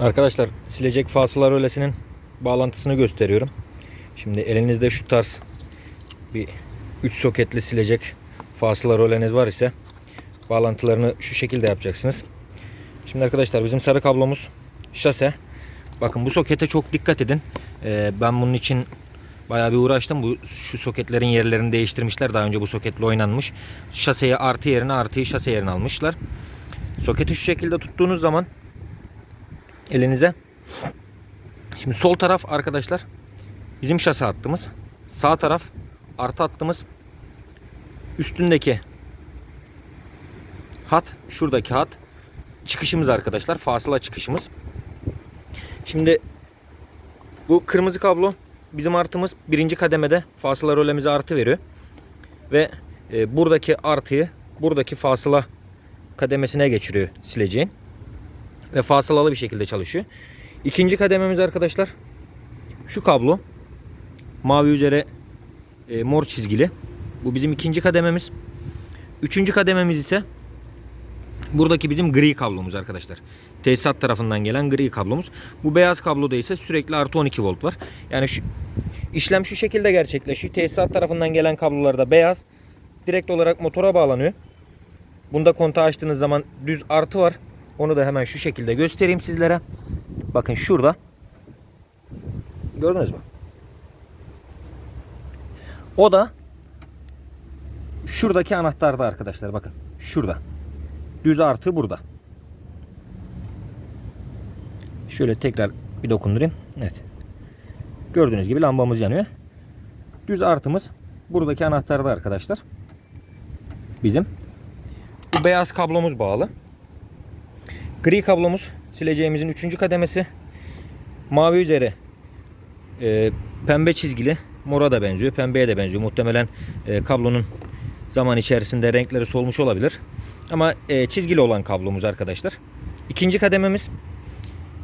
Arkadaşlar silecek fasıla rölesinin bağlantısını gösteriyorum. Şimdi elinizde şu tarz bir 3 soketli silecek fasıla röleniz var ise bağlantılarını şu şekilde yapacaksınız. Şimdi arkadaşlar bizim sarı kablomuz şase. Bakın bu sokete çok dikkat edin. Ee, ben bunun için bayağı bir uğraştım. Bu şu soketlerin yerlerini değiştirmişler. Daha önce bu soketle oynanmış. Şaseyi artı yerine artıyı şase yerine almışlar. Soketi şu şekilde tuttuğunuz zaman elinize. Şimdi sol taraf arkadaşlar bizim şase hattımız. Sağ taraf artı hattımız. Üstündeki hat şuradaki hat çıkışımız arkadaşlar. Fasıla çıkışımız. Şimdi bu kırmızı kablo bizim artımız birinci kademede fasıla rolemize artı veriyor. Ve e, buradaki artıyı buradaki fasıla kademesine geçiriyor sileceğin. Ve fasılalı bir şekilde çalışıyor. İkinci kadememiz arkadaşlar şu kablo. Mavi üzere e, mor çizgili. Bu bizim ikinci kadememiz. Üçüncü kadememiz ise buradaki bizim gri kablomuz arkadaşlar. Tesisat tarafından gelen gri kablomuz. Bu beyaz kabloda ise sürekli artı 12 volt var. Yani şu işlem şu şekilde gerçekleşiyor. Tesisat tarafından gelen kablolarda beyaz direkt olarak motora bağlanıyor. Bunda kontağı açtığınız zaman düz artı var. Onu da hemen şu şekilde göstereyim sizlere. Bakın şurada. Gördünüz mü? O da şuradaki anahtarda arkadaşlar bakın. Şurada. Düz artı burada. Şöyle tekrar bir dokundurayım. Evet. Gördüğünüz gibi lambamız yanıyor. Düz artımız buradaki anahtarda arkadaşlar. Bizim. Bu beyaz kablomuz bağlı. Gri kablomuz sileceğimizin 3. kademesi. Mavi üzeri e, pembe çizgili. Mora da benziyor. Pembeye de benziyor. Muhtemelen e, kablonun zaman içerisinde renkleri solmuş olabilir. Ama e, çizgili olan kablomuz arkadaşlar. İkinci kadememiz.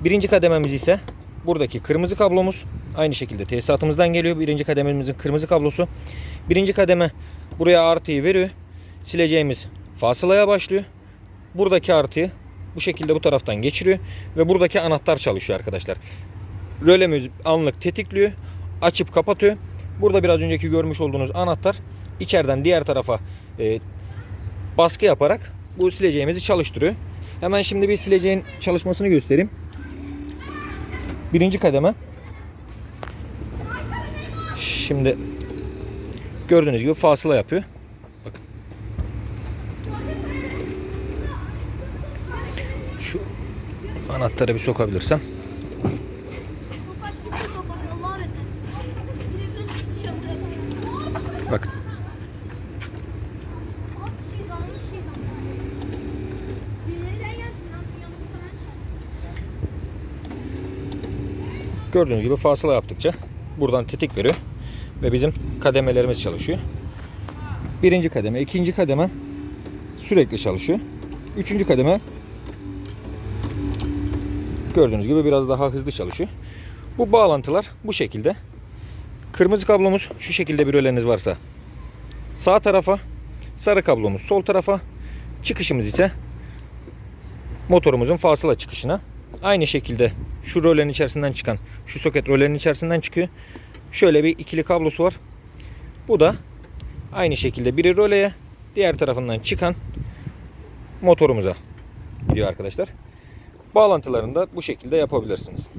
Birinci kadememiz ise buradaki kırmızı kablomuz. Aynı şekilde tesisatımızdan geliyor. Birinci kadememizin kırmızı kablosu. Birinci kademe buraya artıyı veriyor. Sileceğimiz fasılaya başlıyor. Buradaki artıyı bu şekilde bu taraftan geçiriyor. Ve buradaki anahtar çalışıyor arkadaşlar. Rölemiz anlık tetikliyor. Açıp kapatıyor. Burada biraz önceki görmüş olduğunuz anahtar içeriden diğer tarafa e, baskı yaparak bu sileceğimizi çalıştırıyor. Hemen şimdi bir sileceğin çalışmasını göstereyim. Birinci kademe. Şimdi gördüğünüz gibi fasıla yapıyor. Nereden gelsin lan? Yanımızda ben. Gördüğünüz gibi fasıla yaptıkça buradan tetik veriyor ve bizim kademelerimiz çalışıyor. Birinci kademe, ikinci kademe sürekli çalışıyor. Üçüncü kademe gördüğünüz gibi biraz daha hızlı çalışıyor. Bu bağlantılar bu şekilde. Kırmızı kablomuz şu şekilde bir röleniz varsa sağ tarafa, sarı kablomuz sol tarafa, çıkışımız ise motorumuzun fasıla çıkışına. Aynı şekilde şu rölenin içerisinden çıkan, şu soket rölenin içerisinden çıkıyor. Şöyle bir ikili kablosu var. Bu da aynı şekilde biri röleye, diğer tarafından çıkan motorumuza gidiyor arkadaşlar. Bağlantılarını da bu şekilde yapabilirsiniz.